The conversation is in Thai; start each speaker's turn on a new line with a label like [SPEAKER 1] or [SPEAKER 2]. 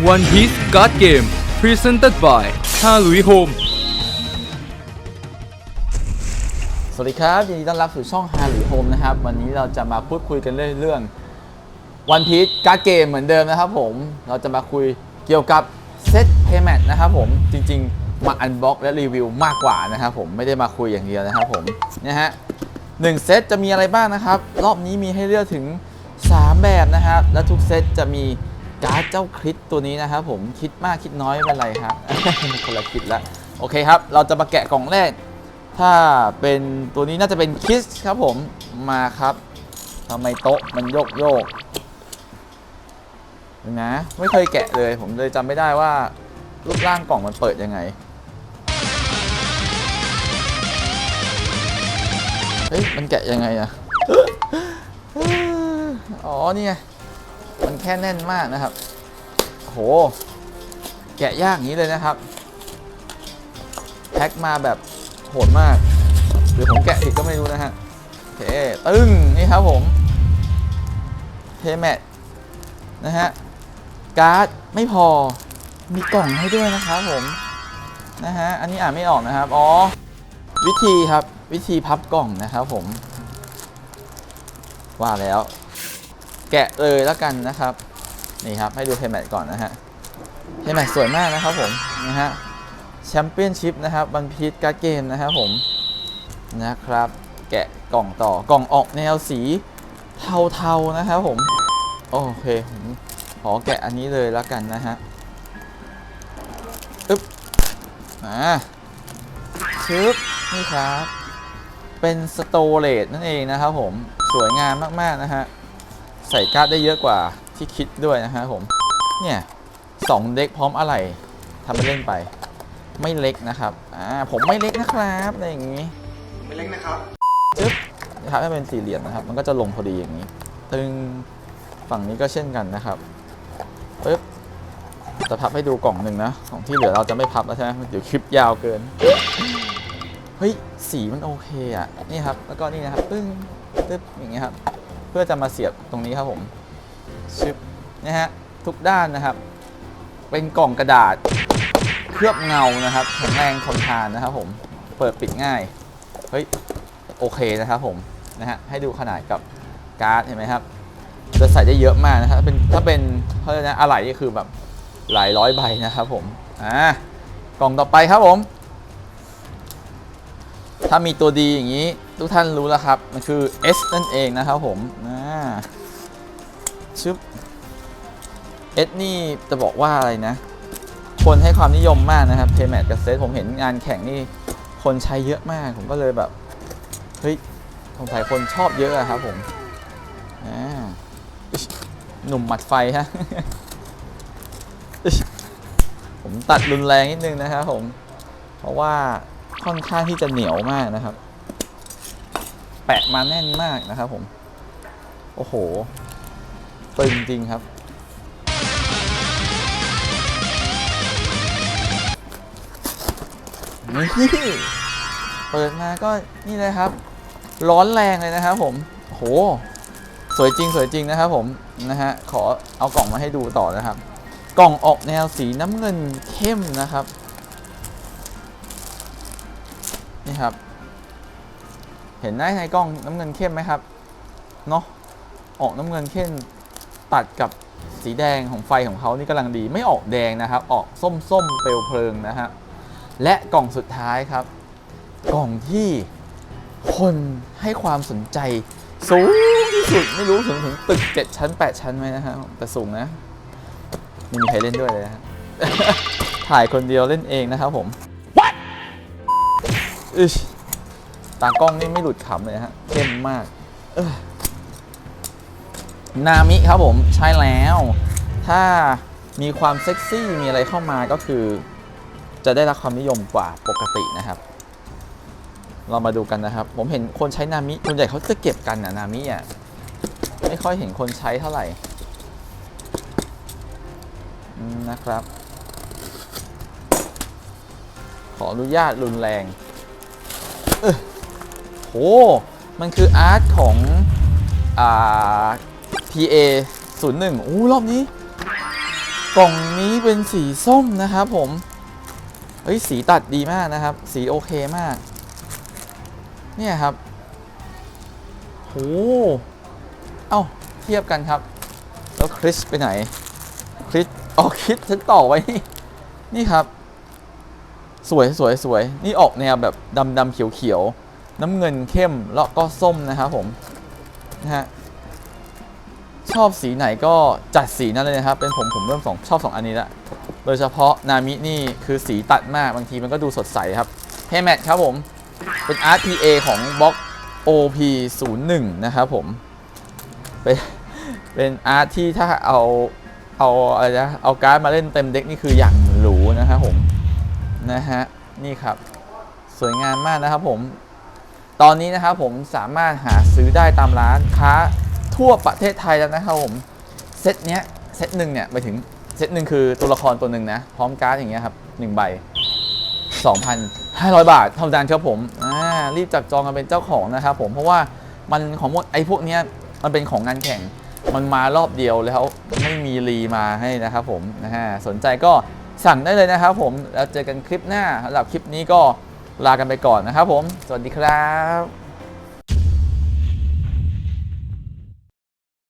[SPEAKER 1] One Piece Card Game Presented by 5 Louis Home
[SPEAKER 2] สวัสดีครับยินดีต้อนรับสู่ช่องฮาหรือโฮมนะครับ วันนี้เราจะมาพูดคุยกันเรื่องเรื่องวันพี e การ์ดเกมเหมือนเดิมนะครับผม เราจะมาคุยเกี่ยวกับเซตเพย์แมทนะครับผม จริง ๆ มาอันบ็อกและรีวิวมากกว่านะครับผม ไม่ได้มาคุยอย่างเดียวนะครับผมนะฮะหนึ่งเซตจะมีอะไรบ้างนะครับ รอบนี้มีให้เลือกถึง 3 แบบนะครับ และทุกเซตจะมี การ์ดเจ้าคริสตัวนี้นะครับผมคิดมากคิดน้อยไม่เป็นไรครับ คนละคิดล้วโอเคครับ เราจะมาแกะกล่องแรก ถ้าเป็นตัวนี้น่าจะเป็นคิสครับผมมาครับทำไมโต๊ะมันโยกโยกนะไม่เคยแกะเลย ผมเลยจำไม่ได้ว่ารูปร่างกล่องมันเปิดยังไงเฮ้ยมันแกะยังไงอะอ๋อนี่ไง มันแค่แน่นมากนะครับโห แกะยากอย่างนี้เลยนะครับ แพ็คมาแบบโหดมาก หรือผมแกะผิดก็ไม่รู้นะฮะโอเคตึ้งนี่ครับผมเทแมทนะฮะการ์ดไม่พอมีกล่องให้ด้วยนะครับผมนะฮะอันนี้อ่านไม่ออกนะครับ อ๋อ วิธีครับวิธีพับกล่องนะครับผม ว่าแล้ว แกะเลยแล้วกันนะครับ นี่ครับ ให้ดูเทมแมทก่อนนะฮะเทมแมทสวยมากนะครับผมนะฮะแชมเปี้ยนชิพนะครับบันพีทการ์เกมนะครับผมนะครับ แกะกล่องต่อกล่องออกแนวสีเทาๆนะครับผม โอเคผมขอแกะอันนี้เลยแล้วกันนะฮะอึ๊บมาชึบนี่ครับ เป็นสโตเลตนั่นเองนะครับผมสวยงามมากๆนะฮะ ใส่การ์ดได้เยอะกว่าที่คิดด้วยนะฮะผม เนี่ยสองเด็กพร้อมอะไรทำไปเล่นไป ไม่เล็กนะครับ อ่า ผมไม่เล็กนะครับอะไรอย่างนี้
[SPEAKER 3] ไม่เล็กนะครับ
[SPEAKER 2] จึ๊บนะครับถ้าเป็นสี่เหลี่ยมนะครับ มันก็จะลงพอดีอย่างนี้ ตึง ฝั่งนี้ก็เช่นกันนะครับปึ๊บจะพับให้ดูกล่องหนึ่งนะ ของที่เหลือเราจะไม่พับแล้วใช่ไหมเดี๋ยวคลิปยาวเกิน เฮ้ย สีมันโอเคอะ นี่ครับ แล้วก็นี่นะครับ ปึ้งตึ๊บอย่างเงี้ยครับ เพื่อจะมาเสียบตรงนี้ครับผมชึบนะฮะทุกด้านนะครับ เป็นกล่องกระดาษเคลือบเงานะครับแข็งแรงทนทานนะครับผมเปิดปิดง่ายเฮ้ยโอเคนะครับผมนะฮะให้ดูขนาดกับการ์ดเห็นไหมครับจะใส่ได้เยอะมากนะครับเป็นถ้าเป็นเขาเรียกนะอะไหล่นี่คือแบบหลายร้อยใบนะครับผมอ่ากล่องต่อไปครับผม ถ้ามีตัวดีอย่างนี้ ทุกท่านรู้แล้วครับ มันคือ S นั่นเองนะครับผมอ่าชึบ S นี่จะบอกว่าอะไรนะ คนให้ความนิยมมากนะครับเพย์แมทกับเซตผมเห็นงานแข่งนี่ คนใช้เยอะมาก ผมก็เลยแบบ เฮ้ยสงสัยคนชอบเยอะอะครับผมหนุ่มหมัดไฟฮะ ผมตัดรุนแรงนิดนึงนะครับผม เพราะว่าค่อนข้างที่จะเหนียวมากนะครับ แปะมาแน่นมากนะครับผม โอ้โห ตึงจริงครับ นี่เปิดมาก็นี่เลยครับ ร้อนแรงเลยนะครับผมโห สวยจริงสวยจริงนะครับผมนะฮะขอเอากล่องมาให้ดูต่อนะครับ กล่องออกแนวสีน้ำเงินเข้มนะครับ นี่ครับ เห็นได้ในกล้องน้ำเงินเข้มไหมครับ เนาะออกน้ำเงินเข้มตัดกับสีแดงของไฟของเขานี่กำลังดีไม่ออกแดงนะครับ ออกส้มๆเปลวเพลิงนะฮะและกล่องสุดท้ายครับ กล่องที่คนให้ความสนใจ สูงที่สุดไม่รู้ถึงถึงตึก 7 ชั้น 8 ชั้นไหมนะฮะแต่สูงนะไม่มีใครเล่นด้วยเลยนะฮะถ่ายคนเดียวเล่นเองนะครับผม What อิช ตากล้องนี่ไม่หลุดขำเลยฮะเข้มมากนามิครับผมใช่แล้ว ถ้ามีความเซ็กซี่มีอะไรเข้ามาก็คือ จะได้รับความนิยมกว่าปกตินะครับ เรามาดูกันนะครับ ผมเห็นคนใช้นามิส่วนใหญ่เขาจะเก็บกันนะนามิอะไม่ค่อยเห็นคนใช้เท่าไหร่นะครับ ขออนุญาตรุนแรง เออ โห มันคืออาร์ตของอ่า PA 01อู้รอบนี้ กล่องนี้เป็นสีส้มนะครับผม เฮ้ย สีตัดดีมากนะครับ สีโอเคมาก เนี่ยครับโหเอ้า เทียบกันครับ แล้วคริสไปไหน คริสอ๋อคริสฉันต่อไว้ นี่นี่ครับ สวยสวยสวยนี่ออกแนวแบบดำดำเขียวเขียว น้ำเงินเข้มแล้วก็ส้มนะครับผมนะฮะชอบสีไหนก็จัดสีนั้นเลยนะครับ เป็นผมผมเริ่มสองชอบ 2 อันนี้ละโดยเฉพาะนามินี่คือสีตัดมากบางทีมันก็ดูสดใสครับเฮแมทครับผม เป็น RTA ของบล็อก OP01 นะครับผม เป็นเป็นอาร์ตที่ถ้าเอาเอาอะไรนะเอาการ์ดมาเล่นเต็มเด็กนี่คืออย่างหรูนะครับผม นะฮะ นี่ครับ สวยงามมากนะครับผม ตอนนี้นะครับผมสามารถหาซื้อได้ตามร้านค้าทั่วประเทศไทยแล้วนะครับผมเซตเนี้ยเซตหนึ่งเนี่ยไปถึงเซตหนึ่งคือตัวละครตัวหนึ่งนะพร้อมการ์ดอย่างเงี้ยครับหนึ่งใบ 2,500 บาทเท่านั้นครับผมอ่ารีบจับจองกันเป็นเจ้าของนะครับผมเพราะว่ามันของหมดไอ้พวกเนี้ยมันเป็นของงานแข่งมันมารอบเดียวแล้วไม่มีรีมาให้นะครับผมนะฮะสนใจก็สั่งได้เลยนะครับผมแล้วเจอกันคลิปหน้าสำหรับคลิปนี้ก็ ลากันไปก่อนนะครับผม สวัสดีครับ